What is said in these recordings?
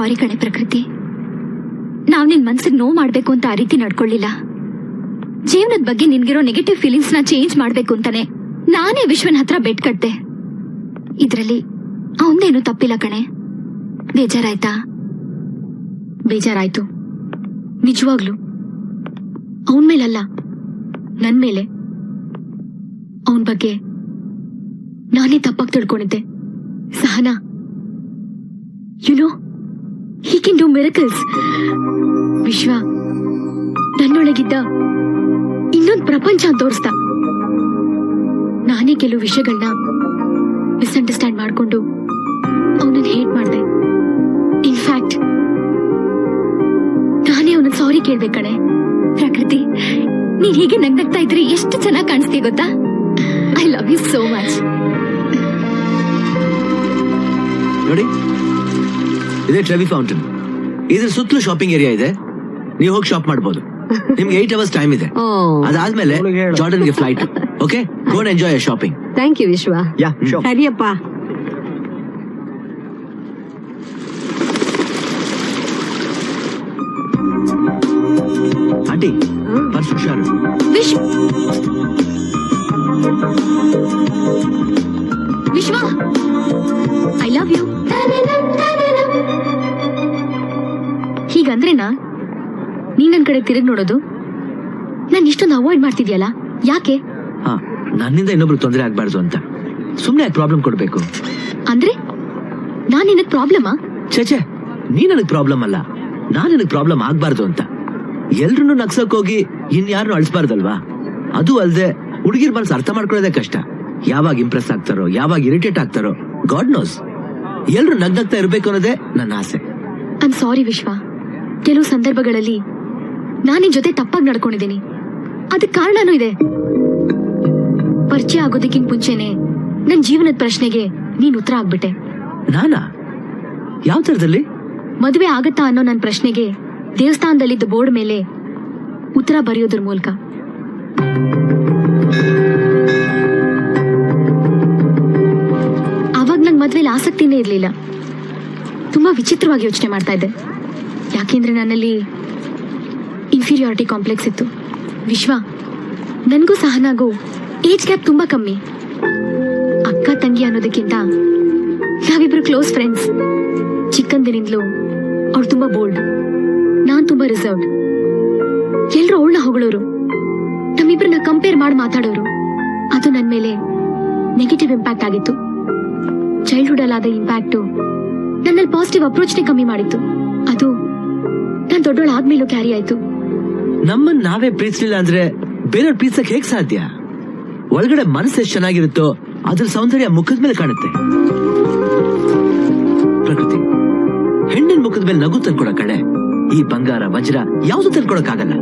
ಸಾರಿ ಕಣೆ ಪ್ರಕೃತಿ. ನಾವ್ ನಿನ್ ಮನ್ಸಿಗೆ ನೋವು ಮಾಡ್ಬೇಕು ಅಂತ ಆ ರೀತಿ ನಡ್ಕೊಳ್ಳಿಲ್ಲ. ಜೀವನದ ಬಗ್ಗೆ ನಿನ್ಗಿರೋ ನೆಗೆಟಿವ್ ಫೀಲಿಂಗ್ಸ್ನ ಚೇಂಜ್ ಮಾಡ್ಬೇಕು ಅಂತಾನೆ ನಾನೇ ವಿಶ್ವನ್ ಹತ್ರ ಬೆಟ್ ಕಟ್ದೆ. ಇದ್ರಲ್ಲಿ ಅವನ್ನೇನು ತಪ್ಪಿಲ್ಲ ಕಣೆ. ಬೇಜಾರಾಯ್ತಾ? ಬೇಜಾರಾಯ್ತು. ನಿಜವಾಗ್ಲು. ಅವನ್ ಮೇಲಲ್ಲ, ನನ್ ಮೇಲೆ. ಅವನ್ ಬಗ್ಗೆ ನಾನೇ ತಪ್ಪಾಗಿ ತಿಳ್ಕೊಂಡಿದ್ದೆ. Sahana you know he can do miracles Vishwa, ನನ್ನೊಳಗಿದ್ದ ಇನ್ನೊಂದು ಪ್ರಪಂಚ ತೋರಿಸ್ದ ನಾನೇ ಕೆಲವು ವಿಷಯಗಳನ್ನ ಮಿಸ್ಅಂಡರ್ಸ್ಟ್ಯಾಂಡ್ ಮಾಡಿಕೊಂಡು ಅವನನ್ನ ಹೇಟ್ ಮಾಡ್ದೆ. ಇನ್ಫ್ಯಾಕ್ಟ್ ನಾನೇ ಅವನ ಸಾರಿ ಕೇಳ್ಬೇಕು ಕಣೆ. ಪ್ರಕೃತಿ, ನೀನ್ ಹೀಗೆ ನಗ್ನಗ್ತಾ ಇದ್ರೆ ಎಷ್ಟು ಚೆನ್ನಾಗಿ ಕಾಣಿಸ್ತೀಯ ಗೊತ್ತಾ? I love you so much ನೋಡಿ ಇದೇ ಟ್ರೆವಿ ಫೌಂಟನ್ ಇದ್ರ ಸುತ್ತಲೂ ಶಾಪಿಂಗ್ ಏರಿಯಾ ಇದೆ. ನೀವು ಹೋಗಿ ಶಾಪ್ ಮಾಡಬಹುದು ನಿಮ್ಗೆ ಏಟ್ ಅವರ್ಸ್ ಟೈಮ್ ಇದೆ. ಅದಾದ್ಮೇಲೆ ಜಾರ್ಡನ್ಗೆ flight okay go and enjoy shopping thank you Vishwa. ಸರಿಯಪ್ಪ. ಆಂಟಿ ಪರ್ಸ್ ಹುಷಾರು ವಿಶ್ವ ವಿಶ್ವ ಐ ಲವ್ ಯು ಹೀಗಂದ್ರೆನಾ ನೀನ್ ನನ್ ಕಡೆ ತಿರುಗಿ ನೋಡೋದು? ನಾನು ಇಷ್ಟೊಂದು ಅವಾಯ್ಡ್ ಮಾಡ್ತಿದ್ಯಲ್ಲ ಯಾಕೆ? ಹಾ ನನ್ನಿಂದ ಇನ್ನೊಬ್ರು ತೊಂದರೆ ಆಗ್ಬಾರ್ದು ಅಂತ. ಸುಮ್ನೆ ಪ್ರಾಬ್ಲಮ್ ಕೊಡ್ಬೇಕು? ಅಂದ್ರೆ ನಾನ್ ನಿನಗ್ ಪ್ರಾಬ್ಲಮಾ ಛೇ ನೀ ನನಗ್ ಪ್ರಾಬ್ಲಮ್ ಅಲ್ಲ. ನಾನ್ ನನಗ್ ಪ್ರಾಬ್ಲಮ್ ಆಗ್ಬಾರ್ದು ಅಂತ. ಎಲ್ರನ್ನೂ ನಗ್ಸಕ್ ಹೋಗಿ ಇನ್ಯಾರನ್ನು ಅಳಿಸ್ಬಾರ್ದಲ್ವಾ? ಅದು ಅಲ್ದೆ ಹುಡುಗಿರ್ ಮನಸ್ಸು ಅರ್ಥ ಮಾಡ್ಕೊಳ್ಳೋದೇ ಕಷ್ಟ. ಯಾವಾಗ ಇಂಪ್ರೆಸ್ ಆಗ್ತಾರೋ ಯಾವಾಗ ಇರಿಟೇಟ್ ಆಗ್ತಾರೋ ಗಾಡ್ ನೋಸ್ ಎಲ್ರು ನಗ್ನಗ್ತಾ ಇರ್ಬೇಕು ಅನ್ನೋದೇ ನನ್ನ ಆಸೆ. ಐ ಸಾರಿ ವಿಶ್ವ. ಕೆಲವು ಸಂದರ್ಭಗಳಲ್ಲಿ ನಾನು ನಿನ್ ಜೊತೆ ತಪ್ಪಾಗಿ ನಡ್ಕೊಂಡಿದ್ದೀನಿ. ಅದಕ್ಕೆ ಕಾರಣನೂ ಇದೆ. ಪರಿಚಯ ಆಗೋದಕ್ಕಿಂತ ಮುಂಚೆನೆ ನನ್ನ ಜೀವನದ ಪ್ರಶ್ನೆಗೆ ನೀನ್ ಉತ್ತರ ಆಗ್ಬಿಟ್ಟೆ. ನಾನಾ? ಯಾವ ತರದಲ್ಲಿ ಮದುವೆ ಆಗತ್ತಾ ಅನ್ನೋ ನನ್ನ ಪ್ರಶ್ನೆಗೆ ದೇವಸ್ಥಾನದಲ್ಲಿದ್ದ ಬೋರ್ಡ್ ಮೇಲೆ ಉತ್ತರ ಬರೆಯೋದ್ರ ಮೂಲಕ. ಅವಾಗ ನಂಗೆ ಮದ್ವೆಲಿ ಆಸಕ್ತಿನೇ ಇರಲಿಲ್ಲ. ತುಂಬಾ ವಿಚಿತ್ರವಾಗಿ ಯೋಚನೆ ಮಾಡ್ತಾ ಇದ್ದೆ. ಯಾಕೆಂದ್ರೆ ನನ್ನಲ್ಲಿ ಇನ್ಫೀರಿಯಾರಿಟಿ ಕಾಂಪ್ಲೆಕ್ಸ್ ಇತ್ತು. ವಿಶ್ವ, ನನ್ಗೂ ಸಹನಾಗೂ ಏಜ್ ಗ್ಯಾಪ್ ತುಂಬಾ ಕಮ್ಮಿ. ಅಕ್ಕ, ತಂಗಿ ಅನ್ನೋದಕ್ಕಿಂತ ನಾವಿಬ್ರು ಕ್ಲೋಸ್ ಫ್ರೆಂಡ್ಸ್ ಚಿಕ್ಕಂದಿನಿಂದಲೂ ಅವಳು ತುಂಬಾ ಬೋಲ್ಡ್ ನಾನ್ ತುಂಬಾ ರಿಸರ್ವ್ಡ್ ಎಲ್ರು ಅವಳನ್ನ ಹೊಗಳೋರು. ನಮ್ಮಿಬ್ರನ್ನ ಕಂಪೇರ್ ಮಾಡಿ ಮಾತಾಡೋರು. ಅದು ನನ್ನ ಮೇಲೆ ನೆಗೆಟಿವ್ ಇಂಪ್ಯಾಕ್ಟ್ ಆಗಿತ್ತು. ಚೈಲ್ಡ್ಹುಡ್ ಅಲ್ಲಾದ ಇಂಪ್ಯಾಕ್ಟ್ ನನ್ನಲ್ಲಿ ಪಾಸಿಟಿವ್ ಅಪ್ರೋಚ್ನೇ ಕಮ್ಮಿ ಮಾಡಿತ್ತು. ಅದು ನಾನ್ ದೊಡ್ಡೋಳ್ ಆದ್ಮೇಲೂ ಕ್ಯಾರಿ ಆಯ್ತು. ನಮ್ಮನ್ ನಾವೇ ಪ್ರೀತಿಸಲಿಲ್ಲ ಅಂದ್ರೆ ಬೇರೆಯವ್ರ ಪ್ರೀತಿಸಕ್ ಹೇಗ್ ಸಾಧ್ಯ? ಒಳಗಡೆ ಮನಸ್ಸು ಎಷ್ಟು ಚೆನ್ನಾಗಿರುತ್ತೋ ಅದ್ರ ಸೌಂದರ್ಯ ಮುಖದ ಮೇಲೆ ಕಾಣುತ್ತೆ. ಪ್ರಕೃತಿ ಹೆಣ್ಣಿನ ಮುಖದ ಮೇಲೆ ನಗು ತಂದ್ಕೊಡ ಕಡೆ ಈ ಬಂಗಾರ ವಜ್ರ ಯಾವ್ದು ತಂದ್ಕೊಡಕ್ಕಾಗಲ್ಲ?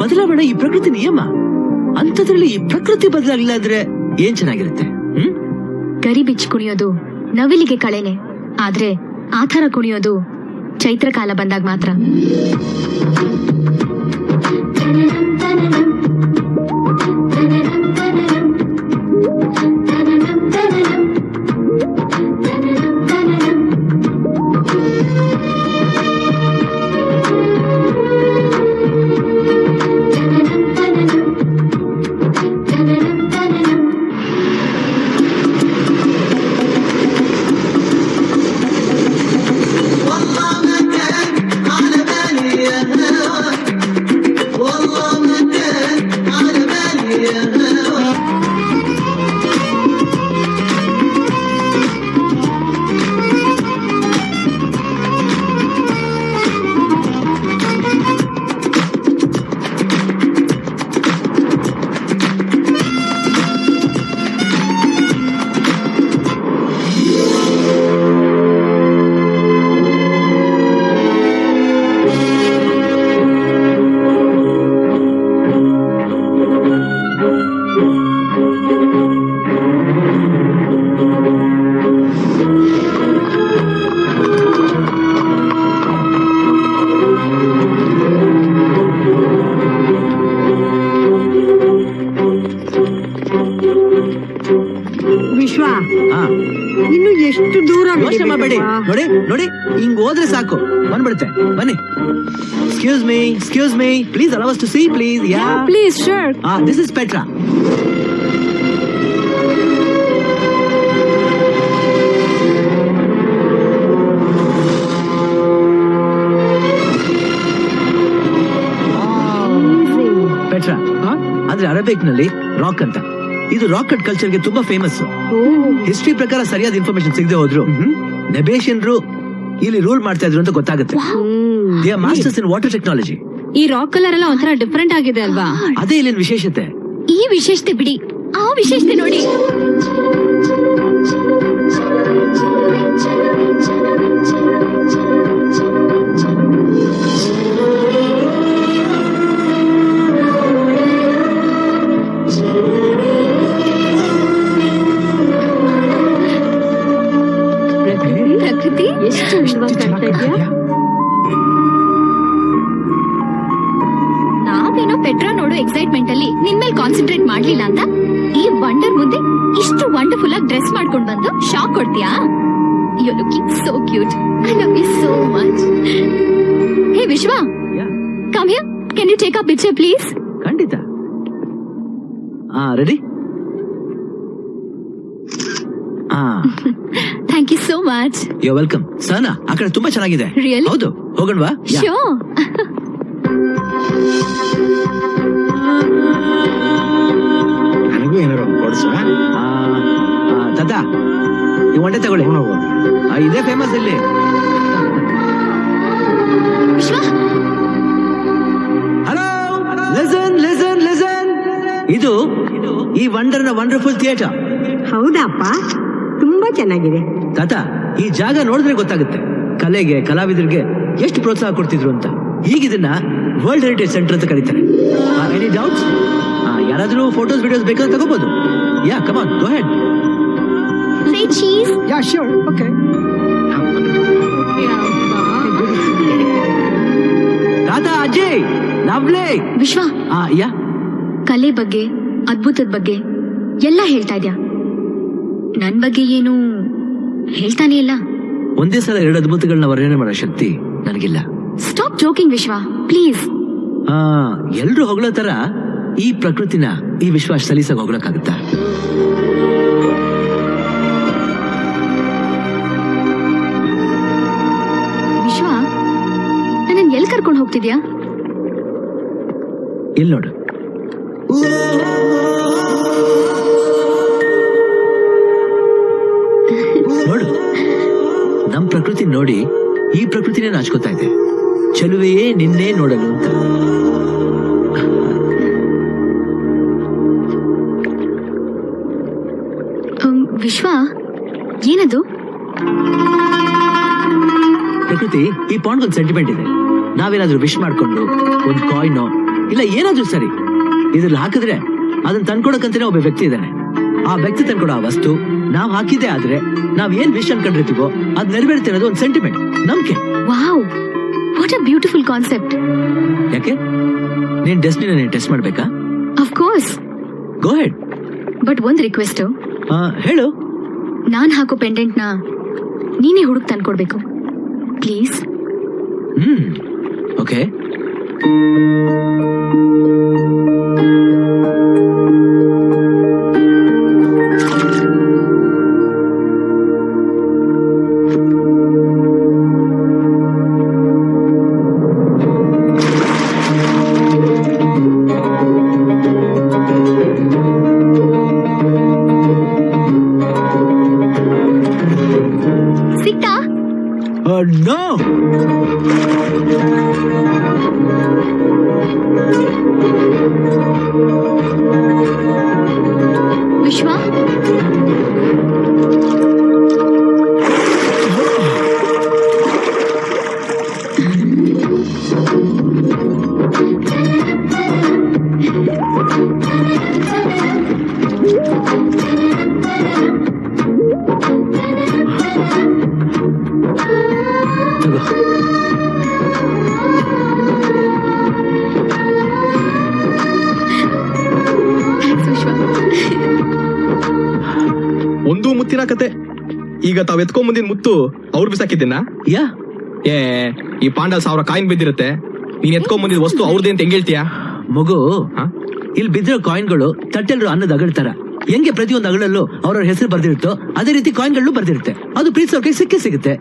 ಬದಲಾವಣೆ ಈ ಪ್ರಕೃತಿ ನಿಯಮ. ಅಂತದ್ರಲ್ಲಿ ಈ ಪ್ರಕೃತಿ ಬದಲಾಗಿಲ್ಲ ಅಂದ್ರೆ ಏನ್ ಚೆನ್ನಾಗಿರುತ್ತೆ? ಕರಿ ಬಿಚ್ಚಿ ಕುಣಿಯೋದು ನವಿಲಿಗೆ ಕಳೆನೆ. ಆದ್ರೆ ಆಥರ ಕುಣಿಯೋದು ಚೈತ್ರ ಕಾಲ ಬಂದಾಗ ಮಾತ್ರ. ಹೋದ್ರೆ ಸಾಕು. ಬಂದ್ಬಿಡುತ್ತೆ. ಬನ್ನಿ. Excuse me excuse me please allow us to see please ya please sure ah this is Petra Petra ಅಂದ್ರೆ ಅರಬಿಕ್ನಲ್ಲಿ ರಾಕ್ ಅಂತ. ಇದು ರಾಕೆಟ್ ಕಲ್ಚರ್ಗೆ ತುಂಬಾ ಫೇಮಸ್ ಹಿಸ್ಟ್ರಿ ಪ್ರಕಾರ ಸರಿಯಾದ ಇನ್ಫಾರ್ಮೇಶನ್ ಸಿಗದೆ ಹೋದ್ರು. ನೆಬೇಷಿಯನ್ರು ಇಲ್ಲಿ ರೂಲ್ ಮಾಡ್ತಾ ಇದ್ರು ಅಂತ ಗೊತ್ತಾಗುತ್ತೆ. They are masters in water technology ಈ ರಾಕ್ ಕಲರ್ ಎಲ್ಲ ಒಂಥರ ಡಿಫರೆಂಟ್ ಆಗಿದೆ ಅಲ್ವಾ? ಅದೇ ಇಲ್ಲಿನ ವಿಶೇಷತೆ. ಈ ವಿಶೇಷತೆ ಬಿಡಿ. ಆ ವಿಶೇಷತೆ ನೋಡಿ. ನೋಡೋ ಎಕ್ಸೈಟ್ಮೆಂಟ್ ಅಲ್ಲಿ ನಿನ್ ಮೇಲೆ ಕಾನ್ಸಂಟ್ರೇಟ್ ಮಾಡ್ಲಿಲ್ಲ ಅಂತ? ಈ ವಂಡರ್ ಮುಂದೆ ಇಷ್ಟು ವಂಡರ್ಫುಲ್ ಆಗಿ ಡ್ರೆಸ್ ಮಾಡ್ಕೊಂಡು ಬಂದು ಶಾಕ್ ಕೊಡ್ತೀಯಾ? You looking so cute I love you so much hey Vishwa. Come here can you take a picture please ಖಂಡಿತ. ಆ ready ah. Thank you so much yo welcome Sahana ಆ ಕಡೆ ತುಂಬಾ ಚೆನ್ನಾಗಿದೆ. ರಿಯಲಿ ಹೌದು ಹೋಗೋಣವಾ. ಶೋ ನನಗೂ ಏನಾರು ಒಂದು ಕೊಡ್ಸು ತಾತ ಈ ಒಂಡೆ ತಗೊಳ್ಳಿ. ಆ, ಇದೇ ಫೇಮಸ್ ಇಲ್ಲಿ. ವಿಶ್ವ? ಹಲೋ ಲಿಸನ್ ಲಿಸನ್ ಲಿಸನ್ ಇದು ಈ ವಂಡರ್ನ ವಂಡರ್ಫುಲ್ ಥಿಯೇಟರ್ ಹೌದಪ್ಪ ತುಂಬಾ ಚೆನ್ನಾಗಿದೆ. ತಾತ ಈ ಜಾಗ ನೋಡಿದ್ರೆ ಗೊತ್ತಾಗುತ್ತೆ. ಕಲೆಗೆ ಕಲಾವಿದರಿಗೆ ಎಷ್ಟು ಪ್ರೋತ್ಸಾಹ ಕೊಡ್ತಿದ್ರು ಅಂತ. ಈಗ ಇದನ್ನ ವರ್ಲ್ಡ್ ಹೆರಿಟೇಜ್ ಸೆಂಟರ್ ಅಂತ ಕರೀತಾರೆ. ಎನಿ ಡೌಟ್ಸ್ ಯಾರಾದ್ರೂ ಫೋಟೋಸ್ ವಿಡಿಯೋಸ್ ಬೇಕಾದ್ರೆ ತಗೋಬಹುದು ya come on go ahead say cheese ya sure okay Dada Ajay Navle. Vishwa. Ah ya. ಕಲೆ ಬಗ್ಗೆ ಅದ್ಭುತದ ಬಗ್ಗೆ ಎಲ್ಲ ಹೇಳ್ತಾ ಇದ್ಯಾ? ನನ್ ಬಗ್ಗೆ ಏನು ಹೇಳ್ತಾನೆ ಇಲ್ಲ. ಒಂದೇ ಸಲ ಎರಡು ಅದ್ಭುತಗಳನ್ನ ವರ್ಣನೆ ಮಾಡೋ ಶಕ್ತಿ ನನಗಿಲ್ಲ. ಸ್ಟಾಪ್ ಜೋಕಿಂಗ್ ವಿಶ್ವ. ಪ್ಲೀಸ್ ಆ ಎಲ್ರು ಹೊಗಳೋ ತರ ಈ ಪ್ರಕೃತಿನ ಈ ವಿಶ್ವ ಸಲೀಸಾಗಿ ಹೊಗಳಕ್ಕಾಗುತ್ತಾ ವಿಶ್ವ ನನ್ನ ಎಲ್ಲಿ ಕರ್ಕೊಂಡು ಹೋಗ್ತಿದ್ಯಾ? ಇಲ್ಲಿ ನೋಡು. ನೋಡು ನಮ್ ಪ್ರಕೃತಿ ನೋಡಿ ಈ ಪ್ರಕೃತಿನೇ ನಾಚ್ಕೋತಾ ಇದೆ. ಚಲುವೆಯೇ ನಿನ್ನೆ ನೋಡಲು ಅಂತ. ಏನದು? ಪ್ರಕೃತಿ ಈ ಪಾಂಡ್ ಒಂದು ಸೆಂಟಿಮೆಂಟ್ ಇದೆ. ನಾವೇನಾದ್ರೂ ವಿಶ್ ಮಾಡ್ಕೊಂಡು ಒಂದು ಕಾಯಿನೋ ಇಲ್ಲ ಏನಾದ್ರೂ ಸರಿ ಇದ್ರಲ್ಲಿ ಹಾಕಿದ್ರೆ ಅದನ್ನ ತಂದ್ಕೊಡಕ್ಕಂತಾನೆ ಒಬ್ಬ ವ್ಯಕ್ತಿ ಇದ್ದಾನೆ. ಆ ವ್ಯಕ್ತಿ ತಂದ್ಕೊಡೋ ಆ ವಸ್ತು ನಾವ್ ಹಾಕಿದ್ದೆ ಆದ್ರೆ ನಾವ್ ಏನ್ ವಿಶ್ ಅನ್ಕೊಂಡಿರ್ತೀವೋ ಅದ್ ನೆರವೇರ್ತಿರೋದು ಒಂದು ಸೆಂಟಿಮೆಂಟ್ ನಂಬಿಕೆ. Wow! What a beautiful concept ಯಾಕೆ? ನೀನ್ ಡೆಸ್ಟಿನ ನೀನ್ ಟೆಸ್ಟ್ ಮಾಡ್ಬೇಕಾ? Of course go ahead but ಒಂದ್ ರಿಕ್ವೆಸ್ಟ್ ಹೇಳು. ನಾನ್ ಹಾಕೋ ಪೆಂಡೆಂಟ್ನ ನೀನೇ ಹುಡುಕ್ ತಂದ್ಕೊಡ್ಬೇಕು. ಪ್ಲೀಸ್. ಹ್ಮ್. ಓಕೆ. ವಿಶ್ವ ಒಂದು ಮುತ್ತಿನ ಕತೆ. ಈಗ ತಾವ್ ಎತ್ಕೊಂಡ್ ಮುಂದಿನ ಮುತ್ತು ಅವ್ರು ಬಿಸಾಕಿದ್ದೀನ? ಯಾ? ಏ ಈ ಪಾಂಡ ಸಾವಿರ ಕಾಯಿನ್ ಬಿದ್ದಿರುತ್ತೆ. ನೀನ್ ಎತ್ಕೊಂಡ್ ಬಂದಿದ್ ವಸ್ತು ಅವ್ರದೇ ಅಂತ ಹೆಂಗ್ ಹೇಳ್ತೀಯಾ? ಮಗು ಇಲ್ಲಿ ಬಿದ್ದಿರೋ ಕಾಯಿನ್ಗಳು ತಟ್ಟೆಲ್ರು ಅನ್ನದ ಅಗಳ್ತಾರ. ಹೆಂಗೆ ಪ್ರತಿಯೊಂದು ಅಗಳಲ್ಲೂ ಅವ್ರವ್ರ ಹೆಸರು ಬರ್ದಿರುತ್ತೋ ಅದೇ ರೀತಿ ಕಾಯಿನ್ಗಳು ಬರ್ದಿರುತ್ತೆ. ಅದು ಪ್ರೀತಿಸೋಕೆ ಸಿಕ್ಕೇ ಸಿಗುತ್ತೆ.